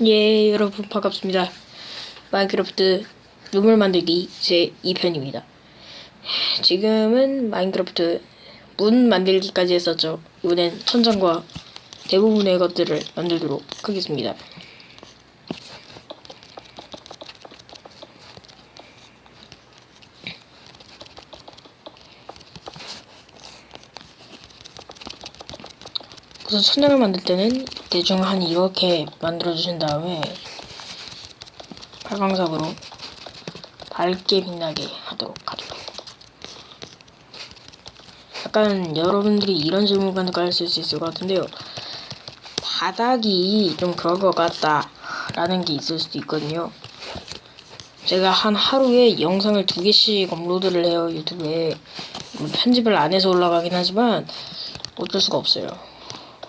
예, 여러분 반갑습니다. 마인크래프트 눈물 만들기 제 2편입니다. 지금은 마인크래프트 문 만들기까지 했었죠. 이번엔 천장과 대부분의 것들을 만들도록 하겠습니다. 우선 천장을 만들 때는 대충 한 이렇게 만들어 주신 다음에 발광석으로 밝게 빛나게 하도록 하죠. 약간 여러분들이 이런 질문을 하실 수 있을 것 같은데요. 바닥이 좀 그런 것 같다 라는 게 있을 수도 있거든요. 제가 한 하루에 영상을 두 개씩 업로드를 해요 유튜브에 물론 편집을 안 해서 올라가긴 하지만 어쩔 수가 없어요.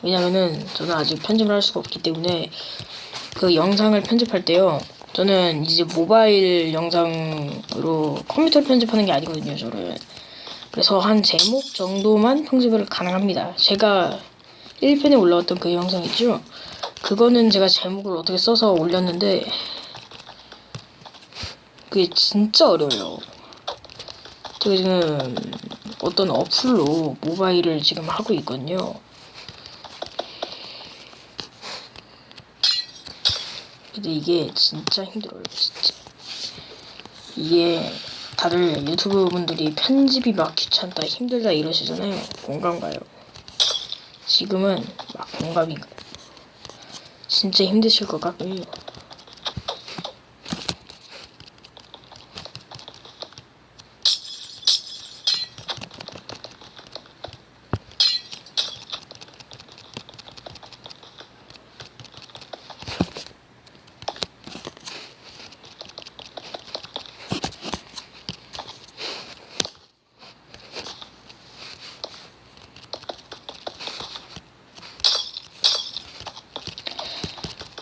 왜냐면은 저는 아직 편집을 할 수가 없기 때문에 그 영상을 편집할 때요. 저는 이제 모바일 영상으로 컴퓨터로 편집하는 게 아니거든요, 저는. 그래서 한 제목 정도만 편집을 가능합니다. 제가 1편에 올라왔던 그 영상 있죠? 그거는 제가 제목을 어떻게 써서 올렸는데 그게 진짜 어려워요. 제가 지금 어떤 어플로 모바일을 지금 하고 있거든요. 근데 이게 진짜 힘들어요, 진짜. 이게 다들 유튜브 분들이 편집이 막 귀찮다, 힘들다 이러시잖아요. 공감 가요. 지금은 막 공감이. 진짜 힘드실 것 같고요.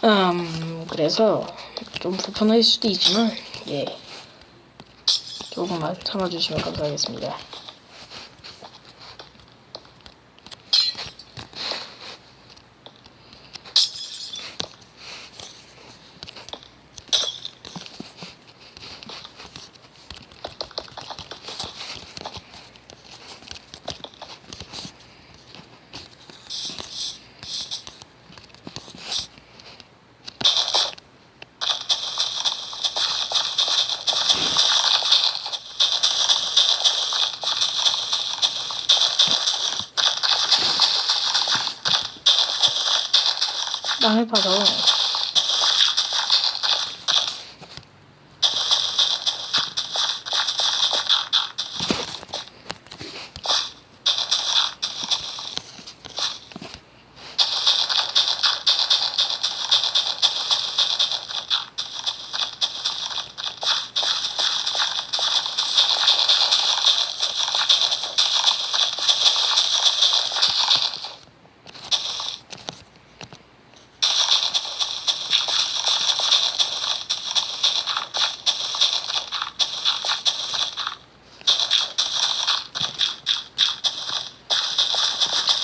음, 그래서 좀 불편할 수도 있지만, 예. 조금만 참아주시면 감사하겠습니다. 파서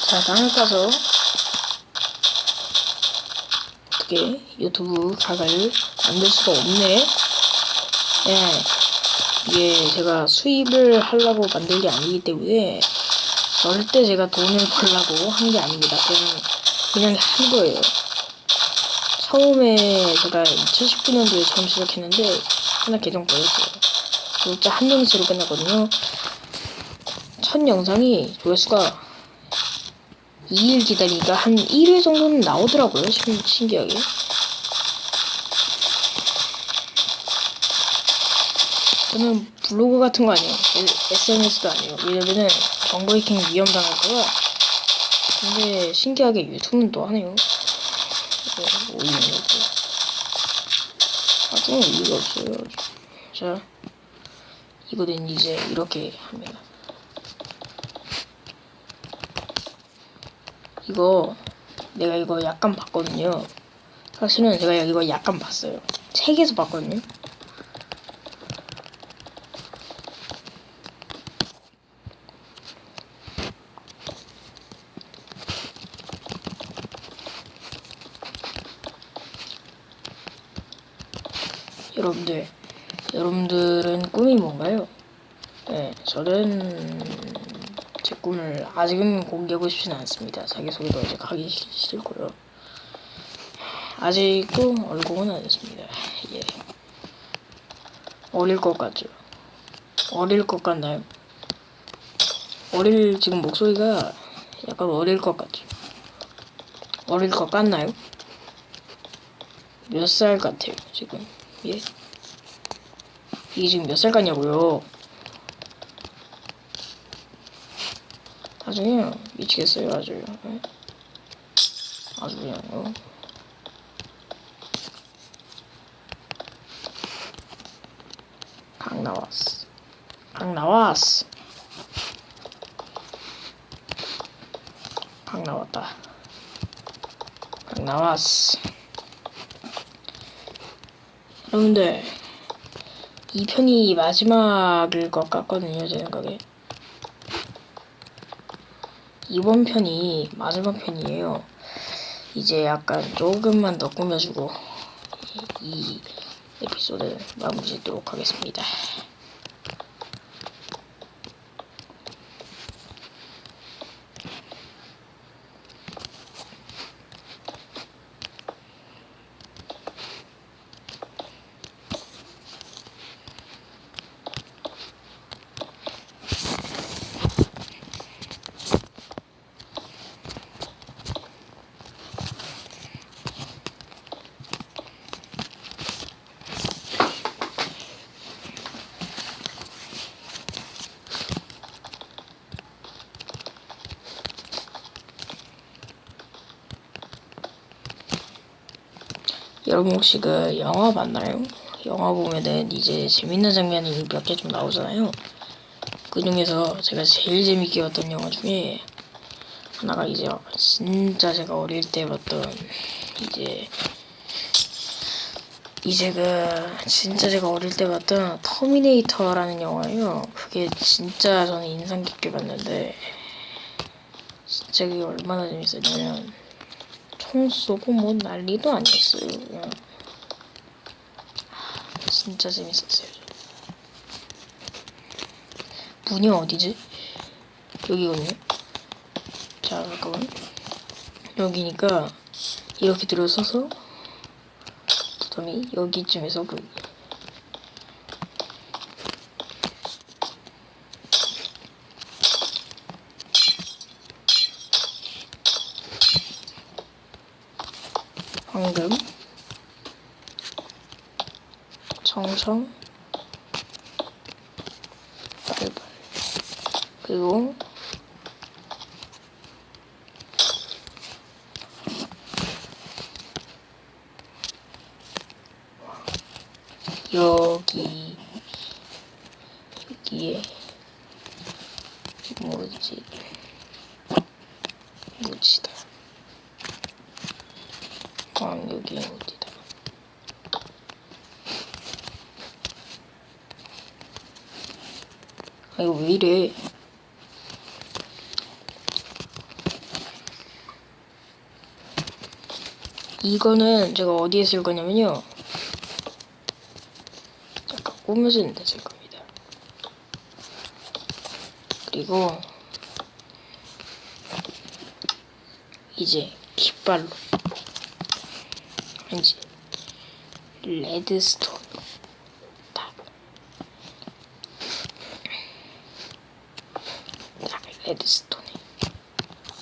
자, 땅을 파서 어떻게 유튜브 각을 만들 수가 없네. 예. 이게 제가 수입을 하려고 만든 게 아니기 때문에 절대 제가 돈을 벌려고 한 게 아닙니다. 그냥, 그냥 한 거예요. 처음에 제가 2019년도에 처음 시작했는데 하나 계정 보였어요. 진짜 한 명씩으로 끝났거든요. 첫 영상이 조회수가 2일 기다리니까 한 1회 정도는 나오더라고요. 신, 신기하게. 저는 블로그 같은 거 아니에요. SNS도 아니에요. 왜냐면은 정보 해킹 위험 당할까봐. 근데 신기하게 유튜브는 또 하네요. 네, 오이는 거고. 아주 의미가 없어요. 자, 이거는 이제 이렇게 합니다. 이거 내가 이거 약간 봤거든요. 사실은 제가 이거 약간 봤어요. 책에서 봤거든요. 여러분들, 여러분들은 꿈이 뭔가요? 네, 저는 제 꿈을 아직은 공개하고 싶지는 않습니다. 자기소개도 아직 하기 싫- 싫고요. 아직도 얼공은 안 했습니다. 예. 어릴 것 같죠? 어릴 것 같나요? 어릴, 지금 목소리가 약간 어릴 것 같죠? 어릴 것 같나요? 몇 살 같아요, 지금? 예? 이게 지금 몇 살 같냐고요? 아주 그냥 미치겠어요, 아주. 예? 아주 그냥, 어. 강 나왔어. 강 나왔어. 강 나왔다. 강 나왔어. 여러분들, 이 편이 마지막일 것 같거든요, 제 생각에. 이번 편이 마지막 편이에요. 이제 약간 조금만 더 꾸며주고, 이 에피소드 마무리 짓도록 하겠습니다. 여러분 혹시 그 영화 봤나요? 영화 보면은 이제 재밌는 장면이 몇 개 좀 나오잖아요. 그 중에서 제가 제일 재밌게 봤던 영화 중에 하나가 이제 진짜 제가 어릴 때 봤던 이제 이제 그 진짜 제가 어릴 때 봤던 터미네이터라는 영화예요. 그게 진짜 저는 인상 깊게 봤는데 진짜 그게 얼마나 재밌었냐면 총 쏘고 뭐 난리도 아니었어요. 그냥. 하, 진짜 재밌었어요. 문이 어디지? 여기군요. 자, 잠깐만. 여기니까 이렇게 들어서서 부담이 여기쯤에서 보이. 황금, 청청, 빨빨, 그리고 여기 여기에 뭐지? 무지다 무지다. 아 이거 왜 이래? 이거는 제가 어디에 쓸 거냐면요. 약간 꾸며지는 데쓸 겁니다. 그리고 이제 깃발로 왠지 레드스톤 딱. 딱 레드스톤에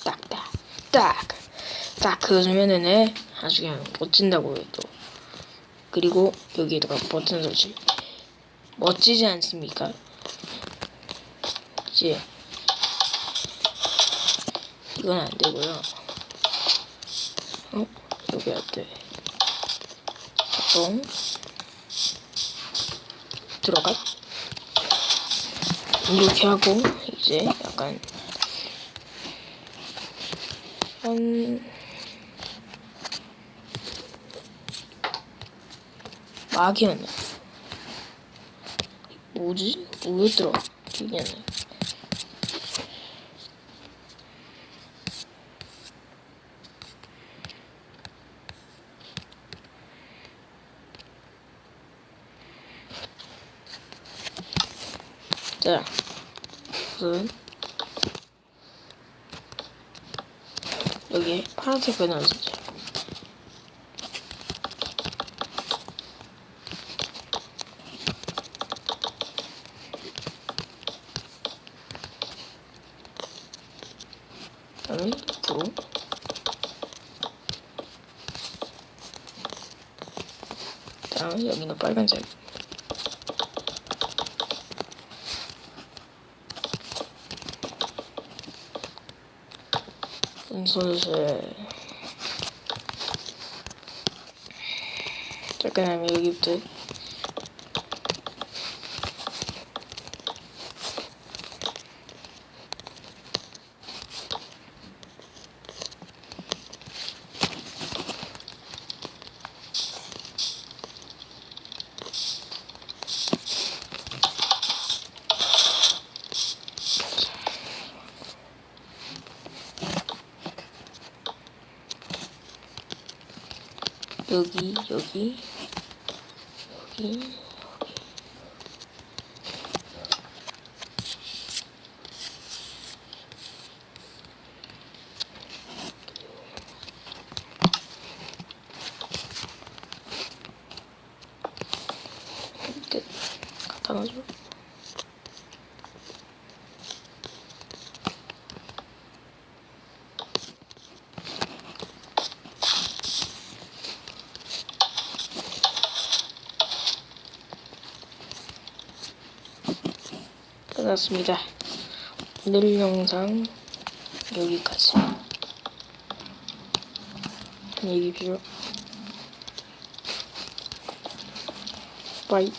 딱딱 딱 딱 그어주면은 네, 아주 그냥 멋진다고요 또 그리고 여기에다가 버튼 설치 멋지지 않습니까? 이제 이건 안 되고요. 어? 여기 안 돼. 똥 들어가. 이렇게 하고 이제 약간 한 막이었네. 뭐지? 뭐였더라? 기억이 안 나. 자, 우선 여기에 파란색. 그다음에 앞으로 그다음에 여기는 빨간색 슬슬 자 그다음에 여 여기 여기. 여기 끝 갖다 놔줘 끝났습니다. 오늘 영상 여기까지. 안녕히 계십시오. 바이.